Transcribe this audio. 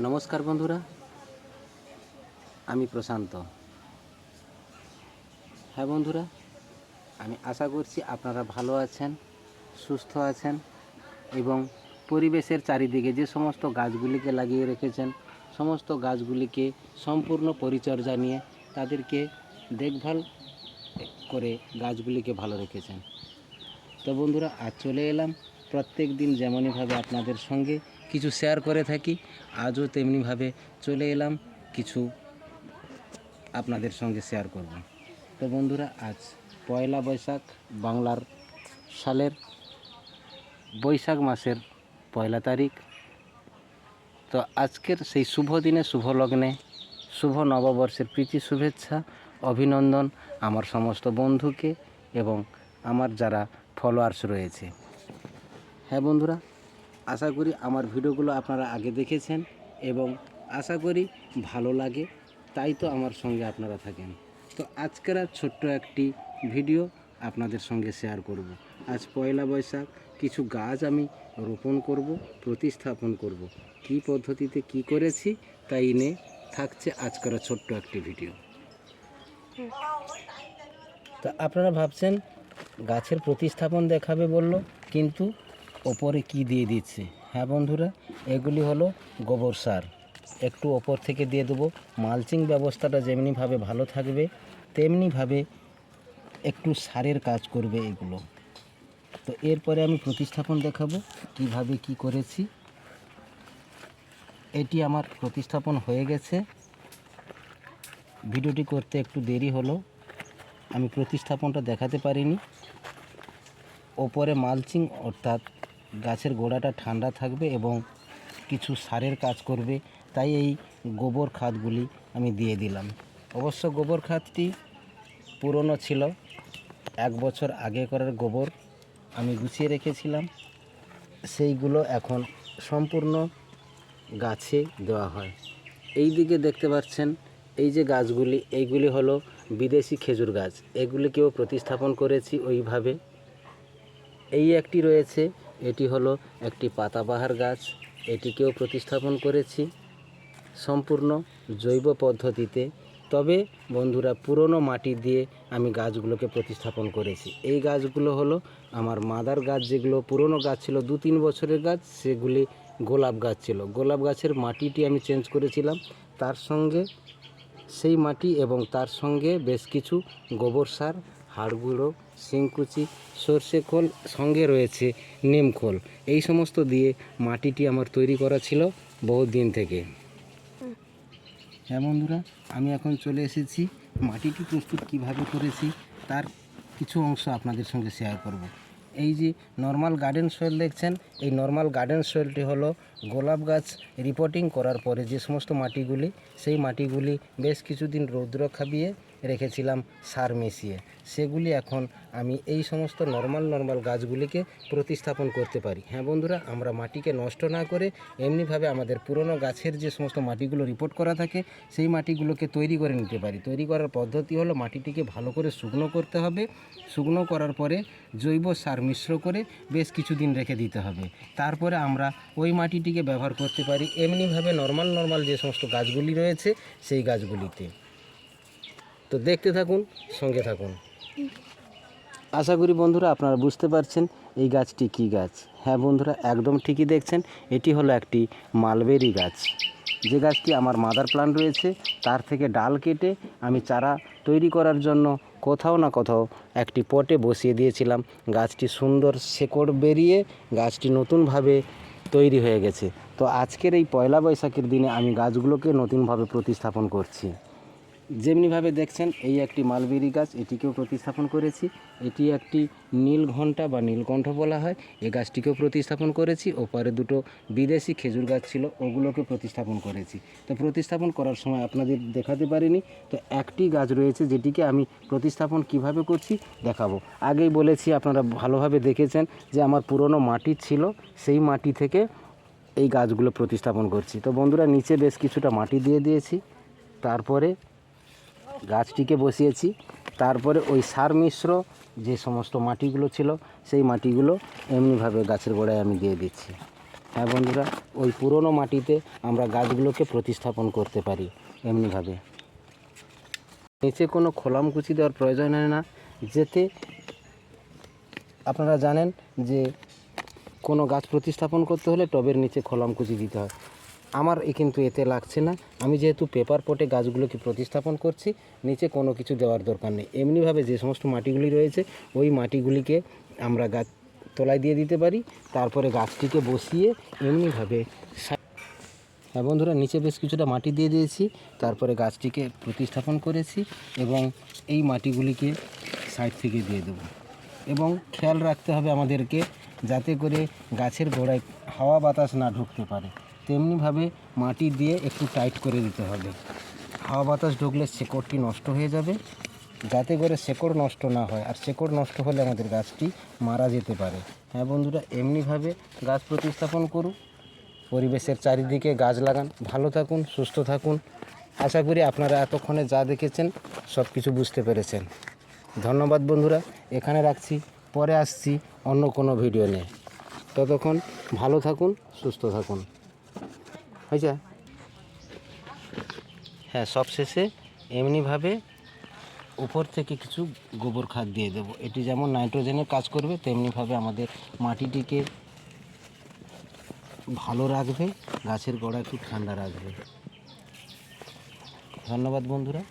নমস্কার বন্ধুরা, আমি প্রশান্ত। হ্যাঁ বন্ধুরা, আমি আশা করছি আপনারা ভালো আছেন, সুস্থ আছেন এবং পরিবেশের চারিদিকে যে সমস্ত গাছগুলিকে লাগিয়ে রেখেছেন, সমস্ত গাছগুলিকে সম্পূর্ণ পরিচর্যা নিয়ে তাদেরকে দেখভাল করে গাছগুলিকে ভালো রেখেছেন। তো বন্ধুরা, আজ চলে এলাম। প্রত্যেক দিন যেমনইভাবে আপনাদের সঙ্গে কিছু শেয়ার করে থাকি। আজও তেমনিভাবে চলে এলাম, কিছু আপনাদের সঙ্গে শেয়ার করব। তো বন্ধুরা, আজ পয়লা বৈশাখ, বাংলার সালের বৈশাখ মাসের পয়লা তারিখ। তো আজকের সেই শুভ দিনে, শুভ লগ্নে, শুভ নববর্ষের প্রীতি, শুভেচ্ছা, অভিনন্দন আমার সমস্ত বন্ধুকে এবং আমার যারা ফলোয়ার্স রয়েছে। হ্যাঁ বন্ধুরা আশা করি আমার ভিডিওগুলো আপনারা আগে দেখেছেন এবং আশা করি ভালো লাগে, তাই তো আমার সঙ্গে আপনারা থাকেন তো আজকের আর ছোট্ট একটি ভিডিও আপনাদের সঙ্গে শেয়ার করব। আজ পয়লা বৈশাখ, কিছু গাছ আমি রোপণ করব, প্রতিস্থাপন করব। কি পদ্ধতিতে কি করেছি, তাই নিয়ে থাকছে আজকের ছোট্ট একটি ভিডিও তা আপনারা ভাবছেন, গাছের প্রতিস্থাপন দেখাবে বলল, কিন্তু ওপরে কি দিয়ে দিচ্ছে? হ্যাঁ বন্ধুরা, এগুলি হলো গোবর সার। একটু ওপর থেকে দিয়ে দেবো। মালচিং ব্যবস্থাটা যেমনিভাবে ভালো থাকবে, তেমনিভাবে একটু সারের কাজ করবে এগুলো। তো এরপরে আমি প্রতিস্থাপন দেখাবো কীভাবে কি করেছি। এটি আমার প্রতিস্থাপন হয়ে গেছে। ভিডিওটি করতে একটু দেরি হলো, আমি প্রতিস্থাপনটা দেখাতে পারিনি। ওপরে মালচিং অর্থাৎ গাছের গোড়াটা ঠান্ডা থাকবে এবং কিছু সারের কাজ করবে, তাই এই গোবর খাদগুলি আমি দিয়ে দিলাম। অবশ্য গোবর খাদটি পুরনো ছিল, এক বছর আগে করার গোবর আমি গুছিয়ে রেখেছিলাম। সেইগুলো এখন সম্পূর্ণ গাছে দেওয়া হয়। এই দিকে দেখতে পাচ্ছেন, এই যে গাছগুলি, এইগুলি হলো বিদেশি খেজুর গাছ। এগুলিকেও প্রতিস্থাপন করেছি ওইভাবে। এই একটি রয়েছে এটি হলো একটি পাতাবাহার গাছ। এটিকেও প্রতিস্থাপন করেছি সম্পূর্ণ জৈব পদ্ধতিতে। তবে বন্ধুরা, পুরনো মাটি দিয়ে আমি গাছগুলোকে প্রতিস্থাপন করেছি। এই গাছগুলো হলো আমার মাদার গাছ, যেগুলো পুরনো গাছ ছিল দু তিন বছরের গাছ, সেগুলি গোলাপ গাছ ছিল। গোলাপ গাছের মাটিটি আমি চেঞ্জ করেছিলাম। তার সঙ্গে সেই মাটি এবং তার সঙ্গে বেশ কিছু গোবর সার হাড় গুঁড়ো শিংকুচি, সর্ষে খোল সঙ্গে রয়েছে নিম খোল। এই সমস্ত দিয়ে মাটিটি আমার তৈরি করা ছিল বহু দিন থেকে। হ্যাঁ বন্ধুরা, আমি এখন চলে এসেছি। মাটিটি প্রস্তুত কীভাবে করেছি তার কিছু অংশ আপনাদের সঙ্গে শেয়ার করব। এই যে নর্মাল গার্ডেন সয়েল দেখছেন, এই নর্মাল গার্ডেন সয়েলটি হলো গোলাপ গাছ রিপোর্টিং করার পরে যে সমস্ত মাটিগুলি, সেই মাটিগুলি বেশ কিছুদিন রৌদ্র খাবিয়ে রেখেছিলাম সার মিশিয়ে। সেগুলি এখন আমি এই সমস্ত নর্মাল নর্মাল গাছগুলিকে প্রতিস্থাপন করতে পারি। হ্যাঁ বন্ধুরা, আমরা মাটিকে নষ্ট না করে এমনিভাবে আমাদের পুরনো গাছের যে সমস্ত মাটিগুলো রিপোর্ট করা থাকে, সেই মাটিগুলোকে তৈরি করে নিতে পারি। তৈরি করার পদ্ধতি হলো মাটিটিকে ভালো করে শুকনো করতে হবে। শুকনো করার পরে জৈব সার মিশ্র করে বেশ কিছুদিন রেখে দিতে হবে। তারপরে আমরা ওই মাটিটিকে ব্যবহার করতে পারি। এমনিভাবে নর্মাল নর্মাল যে সমস্ত গাছগুলি রয়েছে, সেই গাছগুলিতে। তো দেখতে থাকুন, সঙ্গে থাকুন। আশা করি বন্ধুরা আপনারা বুঝতে পারছেন এই গাছটি কি গাছ। হ্যাঁ বন্ধুরা, একদম ঠিকই দেখছেন, এটি হলো একটি মালবেরি গাছ। যে গাছটি আমার মাদার প্লান্ট রয়েছে, তার থেকে ডাল কেটে আমি চারা তৈরি করার জন্য কোথাও না কোথাও একটি পটে বসিয়ে দিয়েছিলাম। গাছটি সুন্দর শেকড় বেরিয়ে গাছটি নতুনভাবে তৈরি হয়ে গেছে। তো আজকের এই পয়লা বৈশাখের দিনে আমি গাছগুলোকে নতুনভাবে প্রতিস্থাপন করছি। যেমনিভাবে দেখছেন, এই একটি মালবেরি গাছ, এটিকেও প্রতিস্থাপন করেছি। এটি একটি নীল ঘণ্টা বা নীলকণ্ঠ বলা হয়। এই গাছটিকেও প্রতিস্থাপন করেছি। ওপারে দুটো বিদেশি খেজুর গাছ ছিল, ওগুলোকে প্রতিস্থাপন করেছি। তো প্রতিস্থাপন করার সময় আপনাদের দেখাতে পারিনি। তো একটি গাছ রয়েছে যেটিকে আমি প্রতিস্থাপন কীভাবে করছি দেখাবো। আগেই বলেছি, আপনারা ভালোভাবে দেখেছেন যে আমার পুরনো মাটি ছিল, সেই মাটি থেকে এই গাছগুলো প্রতিস্থাপন করছি। তো বন্ধুরা, নিচে বেশ কিছুটা মাটি দিয়ে দিয়েছি। তারপরে গাছটিকে বসিয়েছি। তারপরে ওই সার মিশ্র যে সমস্ত মাটিগুলো ছিল, সেই মাটিগুলো এমনিভাবে গাছের গোড়ায় আমি দিয়ে দিচ্ছি। হ্যাঁ বন্ধুরা, ওই পুরনো মাটিতে আমরা গাছগুলোকে প্রতিস্থাপন করতে পারি এমনিভাবে। নিচে কোনো খোলামকুচি দেওয়ার প্রয়োজন হয় না, যেতে আপনারা জানেন যে কোনো গাছ প্রতিস্থাপন করতে হলে টবের নিচে খোলামকুচি দিতে হয়। আমার কিন্তু এতে লাগছে না। আমি যেহেতু পেপার পটে গাছগুলোকে প্রতিস্থাপন করছি, নিচে কোনো কিছু দেওয়ার দরকার নেই। এমনিভাবে যে সমস্ত মাটিগুলি রয়েছে, ওই মাটিগুলিকে আমরা গাছ তলায় দিয়ে দিতে পারি, তারপরে গাছটিকে বসিয়ে এমনিভাবে হ্যাঁ বন্ধুরা, নিচে বেশ কিছুটা মাটি দিয়ে দিয়েছি, তারপরে গাছটিকে প্রতিস্থাপন করেছি এবং এই মাটিগুলিকে সাইড থেকে দিয়ে দেবো। এবং খেয়াল রাখতে হবে আমাদেরকে যাতে করে গাছের গোড়ায় হাওয়া বাতাস না ঢুকতে পারে। তেমনিভাবে মাটি দিয়ে একটু টাইট করে দিতে হবে। হাওয়া বাতাস ঢুকলে শেকড়টি নষ্ট হয়ে যাবে। যাতে করে শেকড় নষ্ট না হয়। আর শেকড় নষ্ট হলে আমাদের গাছটি মারা যেতে পারে। হ্যাঁ বন্ধুরা, এমনিভাবে গাছ প্রতিস্থাপন করুন। পরিবেশের চারিদিকে গাছ লাগান। ভালো থাকুন, সুস্থ থাকুন। আশা করি আপনারা এতক্ষণে যা দেখেছেন সব কিছু বুঝতে পেরেছেন। ধন্যবাদ বন্ধুরা। এখানে রাখছি। পরে আসছি অন্য কোনো ভিডিও নিয়ে। ততক্ষণ ভালো থাকুন, সুস্থ থাকুন। হয়েছে? হ্যাঁ সবশেষে এমনিভাবে উপর থেকে কিছু গোবর খাদ দিয়ে দেব। এটি যেমন নাইট্রোজেনের কাজ করবে, তেমনিভাবে আমাদের মাটিটিকে ভালো রাখবে, গাছের গোড়া একটু ঠান্ডা রাখবে। ধন্যবাদ বন্ধুরা।